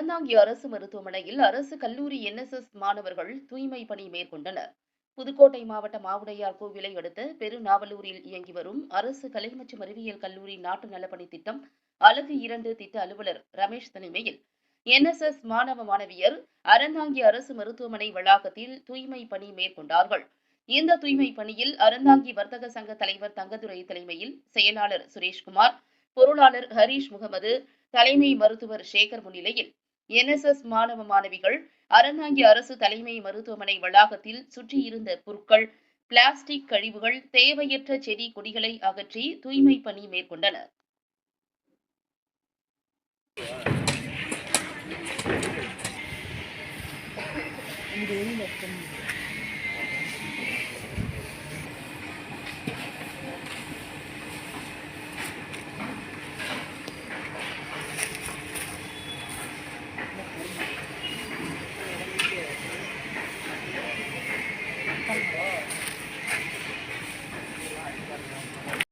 அறந்தாங்கி அரசு மருத்துவமனையில் அரசு கல்லூரி என்எஸ்எஸ் மாணவர்கள் தூய்மை பணி மேற்கொண்டனர். புதுக்கோட்டை மாவட்டம் மாவுடையார் கோவிலை அடுத்த பெருநாவலூரில் இயங்கி வரும் அரசு கலை மற்றும் அறிவியல் கல்லூரி நாட்டு நலப்பணி திட்டம் அலகு இரண்டு திட்ட அலுவலர் ரமேஷ் தலைமையில் என்எஸ்எஸ் மாணவ மாணவியர் அறந்தாங்கி அரசு மருத்துவமனை வளாகத்தில் தூய்மை பணி மேற்கொண்டார்கள். இந்த தூய்மை பணியில் அறந்தாங்கி வர்த்தக சங்க தலைவர் தங்கதுரை தலைமையில் செயலாளர் சுரேஷ்குமார் பொருளாளர் ஹரீஷ் முகமது தலைமை மருத்துவர் சேகர் முன்னிலையில். என்எஸ்எஸ் மாணவ மாணவிகள் அறந்தாங்கி அரசு தலைமை மருத்துவமனை வளாகத்தில் சுற்றியிருந்த பொருட்கள் பிளாஸ்டிக் கழிவுகள் தேவையற்ற செடி கொடிகளை அகற்றி தூய்மை பணி மேற்கொண்டனர். இது